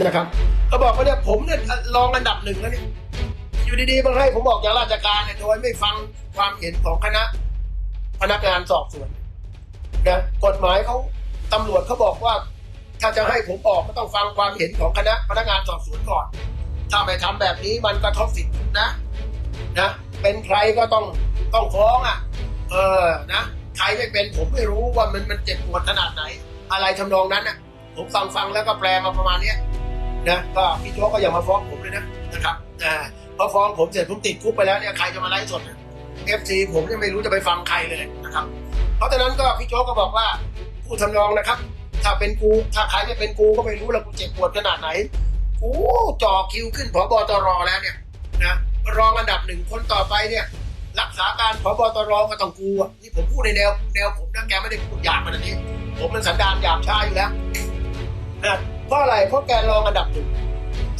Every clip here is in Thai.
นะครับเขาบอกว่าเนี่ยผมเนี่ยรองอันดับหนึ่งแล้วนี่อยู่ดีๆมาให้ผมบอกจากราชการเนี่ยโดยไม่ฟังความเห็นของคณะ พนักงานสอบสวนนะกฎหมายเขาตำรวจเขาบอกว่า ถ้าจะให้ผมออกก็ต้องฟังความเห็นของคณะพนักงานสอบสวนก่อน ถ้าไม่ทำแบบนี้มันกระทบสิทธินะนะเป็นใครก็ต้องต้องฟ้องอะ เออนะใครไม่เป็นผมไม่รู้ว่ามันมันเจ็บปวดขนาดไหน อะไรทำนองนั้นน่ะผมฟังฟังแล้วก็แปลมาประมาณเนี้ย นะก็พี่โจ๊กก็อย่ามาฟ้องผมเลยนะนะครับอ่าพอฟ้องผมเสร็จผมติดคุกไปแล้วเนี่ยใครจะมาไล่สดเอฟซีผมยังไม่รู้จะไปฟังใครเลยนะครับ เพราะฉะนั้นก็พี่โจ๊กก็บอกว่าผู้ทำนองนะครับ ถ้าเป็นกูถ้าใครไม่เป็นกูก็ไม่รู้แล้วกูเจ็บปวดขนาดไหนกูจ่อคิวขึ้นผบตรแล้วเนี่ยนะรองอันดับหนึ่งคนต่อไปเนี่ยรักษาการผบตรก็ต้องกูอะนี่ผมพูดในแนวแนวผมนะแกไม่ได้พูดหยาบขนาดนี้ ผมมันสันดานหยาบช้าอยู่แล้วนะ เพราะอะไรเพราะแกรองอันดับหนึ่ง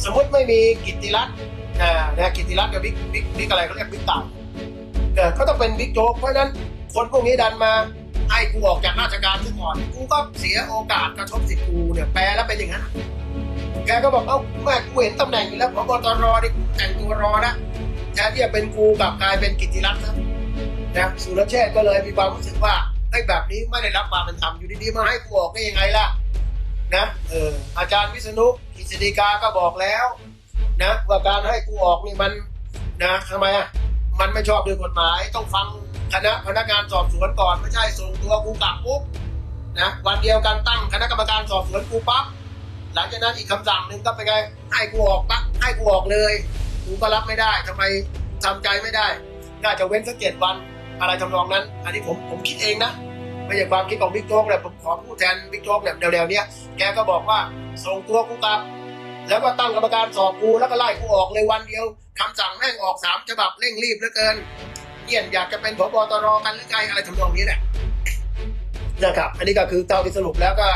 สมมติไม่มีกิติรัตน์อ่านะกิติรัตน์กับบิ๊กบิ๊กบิ๊กอะไรเขาเรียกบิ๊กต่างเออก็ต้องเป็นบิ๊กโจ๊กเพราะนั้นคนพวกนี้ดันมาให้กูออกจากราชการซะก่อนกูก็เสียโอกาสกระทบสิทธิ์กูเนี่ยแปลแล้วเป็นอย่างนั้นแกก็บอกเอ้าแม่กูเห็นตำแหน่งอยู่แล้วพบตรนี่กูแต่งตัวรอนะแทนที่จะเป็นกูกลับกลายเป็นกิติรัตน์นะนะสุรเชษก็เลยมีความรู้สึกว่าไอ้แบบนี้ไม่ได้รับความเป็นธรรมอยู่ดีๆมาให้กูออกได้ยังไงล่ะ นะเอออาจารย์วิษณุกิจดีกาก็บอกแล้วนะว่าการให้กูออกนี่มันนะทำไมอะมันไม่ชอบด้วยกฎหมายต้องฟังคณะพนักงานสอบสวนก่อนไม่ใช่ส่งตัวกูกลับปุ๊บนะวันเดียวกันตั้งคณะกรรมการสอบสวนกูปั๊บหลังจากนั้นอีกคำสั่งหนึ่งก็เป็นไงให้กูออกปั๊บให้กูออกเลยกูก็รับไม่ได้ทำไมทำใจไม่ได้ น่าจะเว้นสักเจ็ดวันอะไรทำนองนั้น อันนี้ผมผมคิดเองนะ ไม่ใช่ความคิดของบิ๊กโจ๊กเลยผมขอพูดแทนบิ๊กโจ๊กเนี่ยเร็วๆเนี้ยแกก็บอกว่าส่งตัวกูกลับ แล้วก็ตั้งกรรมการสอบกูแล้วก็ไล่กูออกเลยวันเดียวคำสั่งแม่งออกสามฉบับเร่งรีบเหลือเกินเยี่ยนอยากจะเป็นผบตรกันหรือไงอะไรทำนองนี้แหละนะครับ อันนี้ก็คือเท่าที่สรุปแล้วก็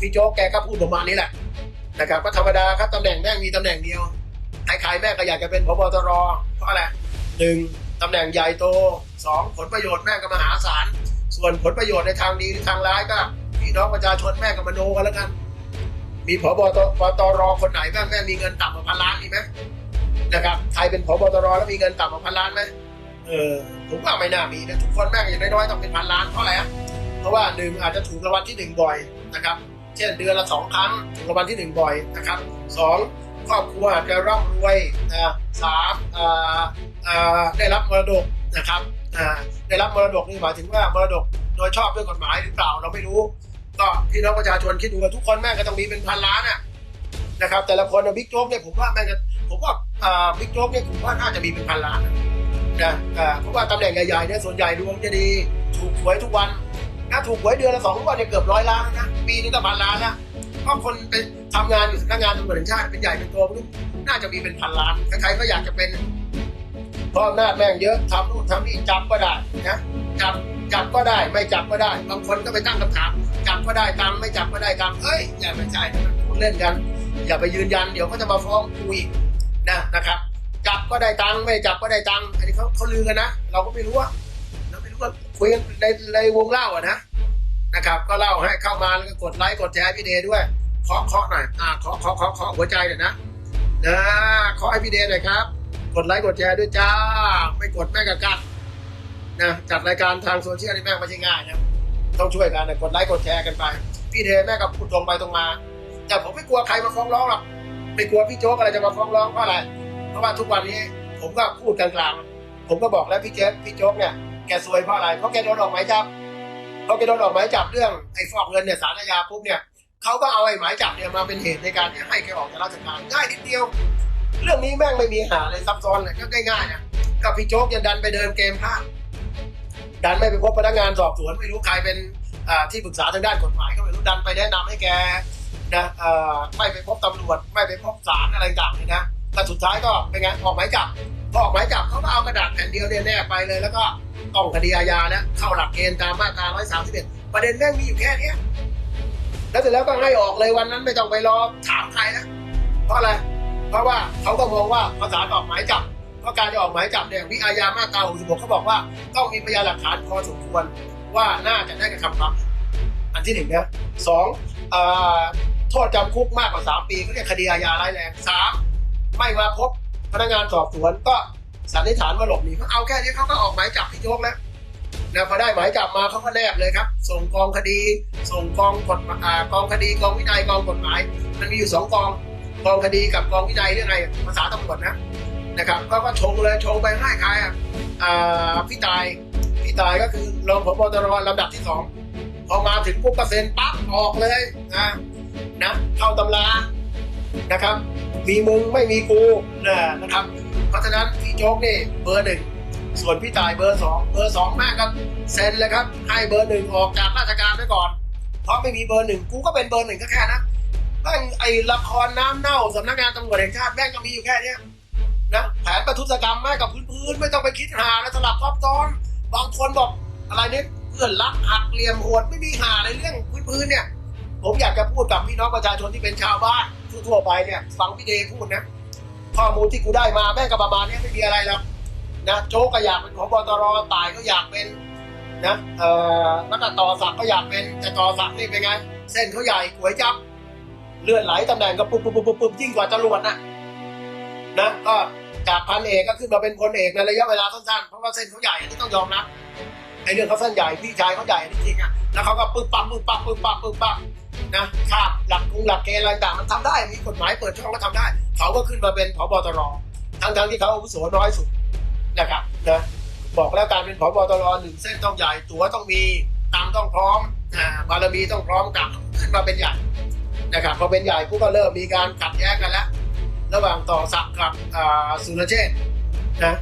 พี่โจ๊กแกก็พูดประมาณนี้แหละนะครับก็ธรรมดาครับตำแหน่งแม่งมีตำแหน่งเดียวใครๆแม่งก็อยากจะเป็นผบตรเพราะอะไรหนึ่งตำแหน่งใหญ่โตสองผลประโยชน์แม่งก็มหาศาล ส่วนผลประโยชน์ในทางดีหรือทางร้ายก็พี่น้องประชาชนแม่งก็มโนกันแล้วกัน มีผบตปตรคนไหนบ้างแม่มีเงินต่ำกว่าพันล้านมีไหมนะครับใครเป็นผบตรแล้วมีเงินต่ำกว่าพันล้านไหมเออผมว่าไม่น่ามีนะทุกคนแม่งอย่างน้อยๆต้องเป็นพันล้านเพราะอะไรอะเพราะว่าหนึ่งอาจจะถูกรางวัลที่หนึ่งบ่อยนะครับ เช่นเดือนละสองครั้งถูกรางวัลที่หนึ่งบ่อยนะครับสองครอบครัวอาจจะร่ำรวยนะสามอ่าได้รับมรดกนะครับ ได้รับมรดกนี่หมายถึงว่ามรดกโดยชอบด้วยกฎหมายหรือเปล่าเราไม่รู้ ก็พี่น้องประชาชนคิดดูกันทุกคนแม่งก็ต้องมีเป็นพันล้านอะนะครับ แต่ละคนบิ๊กโจ๊กเนี่ยผมว่าแม่งผมว่าบิ๊กโจ๊กเนี่ยผมว่าน่าจะมีเป็นพันล้านนะเพราะว่าตำแหน่งใหญ่ๆเนี่ยส่วนใหญ่ดวงจะดีถูกหวยทุกวันถ้าถูกหวยเดือนละสองวันเนี่ยเกือบร้อยล้านนะปีนึงก็พันล้านละเพราะคนไปทำงานอยู่สำนักงานตำรวจแห่งชาติเป็นใหญ่เป็นโตพวกนี้น่าจะมีเป็นพันล้านใครๆก็อยากจะเป็น เพราะอำนาแม่งเยอะทำนู่นทำนี่จับก็ได้นะจับจับก็ได้ไม่จับก็ได้บางคนก็ไปตั้งคำถามจับก็ได้ตังค์ไม่จับก็ได้ตังค์เฮ้ยอย่าไปใช่มันพูดเล่นกัน อย่าไปยืนยันเดี๋ยวเขาจะมาฟ้องกูอีกนะนะครับ จับก็ได้ตังค์ไม่จับก็ได้ตังค์อันนี้เขาเขาลือกันนะเราก็ไม่รู้ว่าเราไม่รู้ว่าคุยกันในในวงเล่าอะนะนะครับ ก็เล่าให้เข้ามาแล้วก็กดไลค์กดแชร์พี่เดย์ด้วยเคาะเคาะหน่อยอ่าเคาะเคาะเคาะเคาะหัวใจหน่อยนะนะเคาะให้พี่เดย์หน่อยครับ กดไลค์กดแชร์ด้วยจ้า ไม่กดแม่กะกัดนะจัดรายการทางโซเชียลนี่แม่ไม่ใช่ง่ายนะต้องช่วยกันนะกดไลค์กดแชร์กันไป พี่เทแม่งก็พูดตรงไปตรงมา แต่ผมไม่กลัวใครมาฟ้องร้องหรอกไม่กลัวพี่โจ๊กอะไรจะมาฟ้องร้องเพราะอะไร เพราะว่าทุกวันนี้ ผมก็พูดกลางๆผมก็บอกแล้วพี่เจฟพี่โจ๊กเนี่ยแกซวยเพราะอะไรเพราะแกโดนออกหมายจับเพราะแกโดนออกหมายจับเรื่องไอ้ฟอกเงินเนี่ยสารอาญาปุ๊บเนี่ยเขาก็เอาไอ้หมายจับเนี่ยมาเป็นเหตุในการที่ให้แกออกจากราชการง่ายนิดเดียว เรื่องนี้แม่งไม่มีหาอะไรซับซ้อนเลยก็ง่ายๆนะก็พี่โจ๊กยังดันไปเดินเกมพลาดดันไม่ไปพบพนักงานสอบสวนไม่รู้ใครเป็นที่ปรึกษาทางด้านกฎหมายก็ไม่รู้ดันไปแนะนำให้แกนะไม่ไปพบตำรวจไม่ไปพบศาลอะไรต่างๆเลยนะแต่สุดท้ายก็เป็นไงออกหมายจับพอออกหมายจับเขาก็เอากระดาษแผ่นเดียวเนี่ยแนบไปเลยแล้วก็ต้องคดีอาญาแล้วเข้าหลักเกณฑ์ตามมาตรา131ประเด็นแม่งมีอยู่แค่นี้แล้วเสร็จแล้วก็ให้ออกเลยวันนั้นไม่ต้องไปรอถามใครนะเพราะอะไร เพราะว่าเขาก็มองว่าภาษาออกหมายจับเพราะการจะออกหมายจับเนี่ยวิอาญามาตรา66เขาบอกว่าต้องมีพยานหลักฐานพอสมควรว่าน่าจะได้กระทำความผิดอันที่หนึ่งนะสองอโทษจำคุกมากกว่าสามปีเขาเรียกคดีอาญาร้ายแรงสามไม่มาพบพนักงานสอบสวนก็สันนิษฐานว่าหลบหนีเขาเอาแค่นี้เขาก็ออกหมายจับพี่โจ๊กแล้วนะพอได้หมายจับมาเขาก็แนบเลยครับ ส่งกองคดี ส่งกองกฎหมายกองคดีกองวินัยกองกฎหมาย มันมีอยู่สองกอง กองคดีกับกองวินัยเรื่องไงภาษาตำรวจนะนะครับก็ก็ชงเลยชงไปให้ใครอะอ่าพี่ตายพี่ตายก็คือรองผบตรลำดับที่สองพอมาถึงปุ๊บก็เซ็นต์ปั๊บออกเลยนะนะเข้าตำรานะครับ มีมึงไม่มีกูนะนะครับเพราะฉะนั้นพี่โจ๊กนี่เบอร์หนึ่งส่วนพี่ตายเบอร์สองเบอร์สองแม่งก็เซ็นเลยครับให้เบอร์หนึ่งออกจากราชการไปก่อนเพราะไม่มีเบอร์หนึ่งกูก็เป็นเบอร์หนึ่งก็แค่นะ แม่งไอ้ละครน้ำเน่าสำนักงานตำรวจแห่งชาติแม่งก็มีอยู่แค่เนี้ยนะแผนประทุษกรรมแม่งกับพื้นๆไม่ต้องไปคิดหาแล้วสลับซับซ้อนบางคนบอกอะไรเนี่ยเพื่อนรักหักเหลี่ยมโหดไม่มีหาในเรื่องพื้นๆเนี่ย ผมอยากจะพูดกับพี่น้องประชาชนที่เป็นชาวบ้านทั่วๆไปเนี่ยฟังพี่เดพูดนะข้อมูลที่กูได้มาแม่งก็ประมาณนี้ไม่มีอะไรหรอกนะโจ๊กก็อยากเป็นของบตรตายก็อยากเป็นนะเอ่อแล้วก็ต่อสักก็อยากเป็นแต่ต่อสักนี่เป็นไง เส้นเขาใหญ่ก๋วยจับ เลื่อนไหลตำแหน่งก็ปุ๊บปุ๊บปุ๊บปุ๊บปุบยิ่งกว่าจรวดนะนะก็จากพันเอกก็ขึ้นมาเป็นพลเอกในระยะเวลาสั้นๆเพราะว่าเส้นเขาใหญ่อันนี้ต้องยอมนะไอ้เรื่องเขาเส้นใหญ่พี่ชายเขาใหญ่จริงๆอะแล้วเขาก็ปึ๊บปั๊บปึ๊บปั๊บปึ๊บปั๊บปึ๊บปั๊บนะข้ามหลักกรุงหลักเกณฑ์อะไรต่างมันทำได้มีกฎหมายเปิดช่องก็ทำได้ เขาก็ขึ้นมาเป็นผบตรทั้งทั้งๆที่เขาอาวุโสน้อยสุดนะครับนะบอกแล้วการเป็นผบตรหนึ่งเส้นต้องใหญ่ตัวต้องมีตังต้องพร้อมบารมีต้องพร้อมกับขึ้นมาเป็นใหญ่ นะครับพอเป็นใหญ่ผู้ก็เริ่มมีการขัดแย้งกันแล้ว ระหว่างต่อศักกับสุรเชษนะ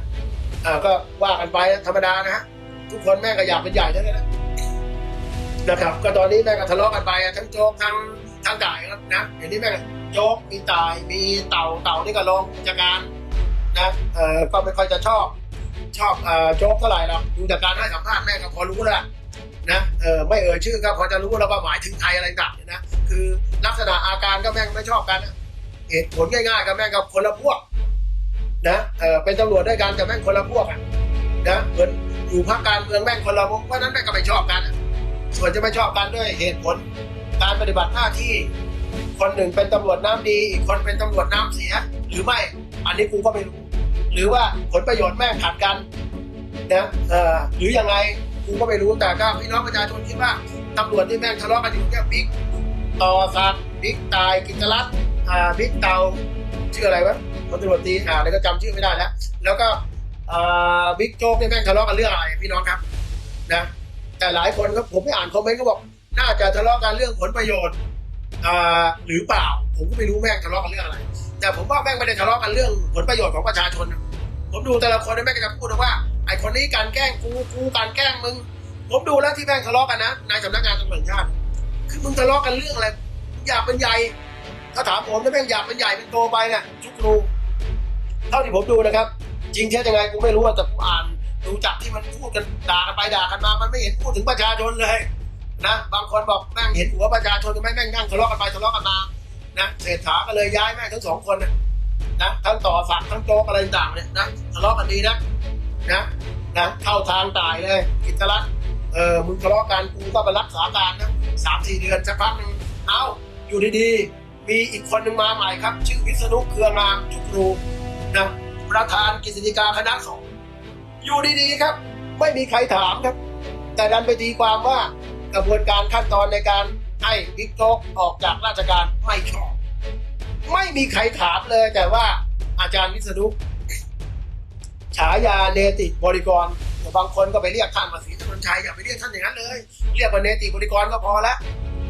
ก็ว่ากันไปธรรมดานะฮะทุกคนแม่ก็อยากเป็นใหญ่ทั้งนั้นนะนะครับ ก็ตอนนี้แม่ก็ทะเลาะกันไปทั้งโจ๊กทั้งทั้งด่ายครับนะเดี๋ยวนี้แม่โจ๊กมีตายมีเต่าเต่านี่ก็ลงจากการนะเออก็ไม่ค่อยจะชอบชอบโจ๊กเท่าไหร่หรอกดูจากการให้สัมภาษณ์แม่ก็พอรู้แล้วนะเออไม่เอ่ยชื่อก็พอจะรู้แล้วว่าหมายถึงใครอะไรต่างๆนะ คือลักษณะอาการก็แม่งไม่ชอบกันเหตุผลง่ายๆก็แม่งกับคนละพวกนะเออเป็นตำรวจด้วยกันแต่แม่งคนละพวกอะนะเหมือนอยู่พรรคการเมืองแม่งคนละพวกเพราะนั้นแม่งก็ไม่ชอบกัน ส่วนจะไม่ชอบกันด้วยเหตุผลการปฏิบัติหน้าที่ คนหนึ่งเป็นตำรวจน้ำดี อีกคนเป็นตำรวจน้ำเสีย หรือไม่อันนี้กูก็ไม่รู้หรือว่าผลประโยชน์แม่งขัดกันนะเออหรือยังไงกูก็ไม่รู้แต่ก็พี่น้องประชาชนคิดว่าตำรวจที่แม่งทะเลาะกันอยู่เนี่ยบิ๊ก ต่อสักดิ์บิ๊กตายกิจรัตน์อ่าบิ๊กเตาชื่ออะไรวะพลตำรวจตีอ่าเดี๋ยวก็จำชื่อไม่ได้แล้วแล้วก็อ่าบิ๊กโจ๊กเนี่ยแม่งทะเลาะกันเรื่องอะไรพี่น้องครับนะแต่หลายคนก็ผมไม่อ่านคอมเมนต์ก็บอก น่าจะทะเลาะกันเรื่องผลประโยชน์อ่าหรือเปล่า ผมก็ไม่รู้แม่งทะเลาะกันเรื่องอะไร แต่ผมว่าแม่งไม่ได้ทะเลาะกันเรื่องผลประโยชน์ของประชาชน ผมดูแต่ละคนเนี่ยแม่งก็จะพูดว่าไอคนนี้การแกล้งกูกูการแกล้งมึง ผมดูแล้วที่แม่งทะเลาะกันนะนายสำนักงานตำรวจแห่งชาติ คือมึงทะเลาะกันเรื่องอะไร อยากเป็นใหญ่ ถ้าถามผมนะแม่งอยากเป็นใหญ่เป็นโตไปเนี่ยทุกรูเท่าที่ผมดูนะครับ จริงเท็จยังไงกูไม่รู้แต่ผมอ่านดูจากที่มันพูดกันด่ากันไปด่ากันมา มันไม่เห็นพูดถึงประชาชนเลยนะบางคนบอกแม่งเห็นหัวประชาชนก็ไม่แม่งนั่งทะเลาะกันไปทะเลาะกันมานะเศรษฐาก็เลยย้ายแม่งทั้งสองคนนะนะทั้งต่อสักทั้งโจ๊กอะไรต่างเนี่ยนะทะเลาะกันดีนะนะนะเข้าทางตายเลยกิจรัตนเออมึงทะเลาะกันกูก็ไปรักษาการนะ สามสี่เดือนสักพักหนึงเอ้าอยู่ดีๆ มีอีกคนหนึ่งมาใหม่ครับ ชื่อวิษณุเครืองามจุกรูนะประธานกฤษฎีกาคณะสงฆ์อยู่ดีๆครับ ไม่มีใครถามครับ แต่ดันไปตีความว่ากระบวนการขั้นตอนในการให้บิ๊กโจ๊กออกจากราชการไม่ชอบไม่มีใครถามเลยแต่ว่าอาจารย์วิษณุฉายาเนติบริกร บางคนก็ไปเรียกท่านมาศรีถนนชัยอย่าไปเรียกท่านอย่างนั้นเลย เรียกว่าเนติบริกรก็พอแล้ว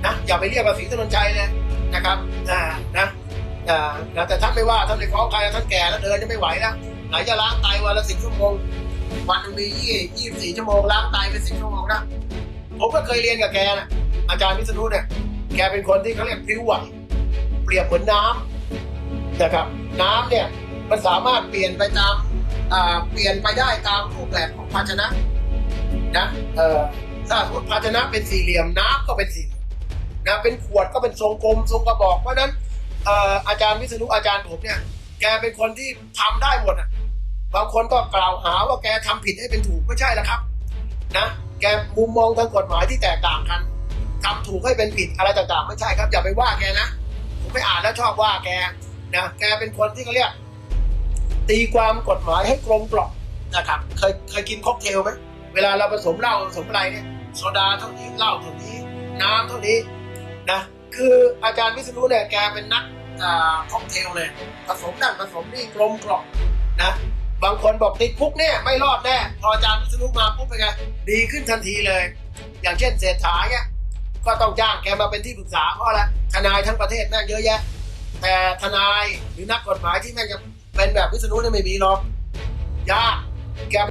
นะอย่าไปเรียกว่าศรีถนนชัยเลยนะครับอ่านะอ่านะแต่ท่านไม่ว่าท่านไม่ฟ้องใครท่านแก่แล้วเดินจะไม่ไหวแล้วไหนจะล้างไตวันละสิบชั่วโมงวันนึงมียี่ยี่สิบสี่ชั่วโมงล้างไตเป็นสิบชั่วโมงนะผมก็เคยเรียนกับแกนะอาจารย์วิษณุเนี่ยแกเป็นคนที่เขาเรียกพริ้วไหวเปรียบเหมือนน้ำนะครับ น้ำเนี่ยมันสามารถเปลี่ยนไปตาม เปลี่ยนไปได้ตามรูปแบบของภาชนะนะเออถ้าสมมติภาชนะเป็นสี่เหลี่ยมน้ำก็เป็นสี่เหลี่ยมนะเป็นขวดก็เป็นทรงกลมทรงกระบอก เพราะนั้นเอ่อาจารย์วิษณุอาจารย์ผมเนี่ย แกเป็นคนที่ทำได้หมดอะบางคนก็กล่าวหาว่าแกทำผิดให้เป็นถูกไม่ใช่ล้วครับนะแกมุมมองทางกฎหมายที่แตกต่างกันทำถูกให้เป็นผิดอะไรต่างๆ ไม่ใช่ครับอย่าไปว่าแกนะผมไปอ่านะชอบว่าแกนะแกเป็นคนที่เขาเรียก ตีความกฎหมายให้กลมกล่อมนะครับ เคยเคยกินค็อกเทลไหมเวลาเราผสมเหล้าผสมอะไรเนี่ยโซดาเท่านี้เหล้าเท่านี้ น้ำเท่านี้นะคืออาจารย์วิษณุเนี่ยแกเป็นนักค็อกเทลเลยผสมนั่นผสมนี่กลมกล่อมนะบางคนบอกติดคุกเนี่ยไม่รอดแน่พออาจารย์วิษณุมาปุ๊บเป็นไงดีขึ้นทันทีเลย อย่างเช่นเศรษฐาเนี่ยก็ต้องจ้างแกมาเป็นที่ปรึกษาเพราะอะไรทนายทั้งประเทศแม่งเยอะแยะแต่ทนายหรือนักกฎหมายที่แม่งจะ เป็นแบบวิษณุเนี่ยไม่มีหรอกยากแก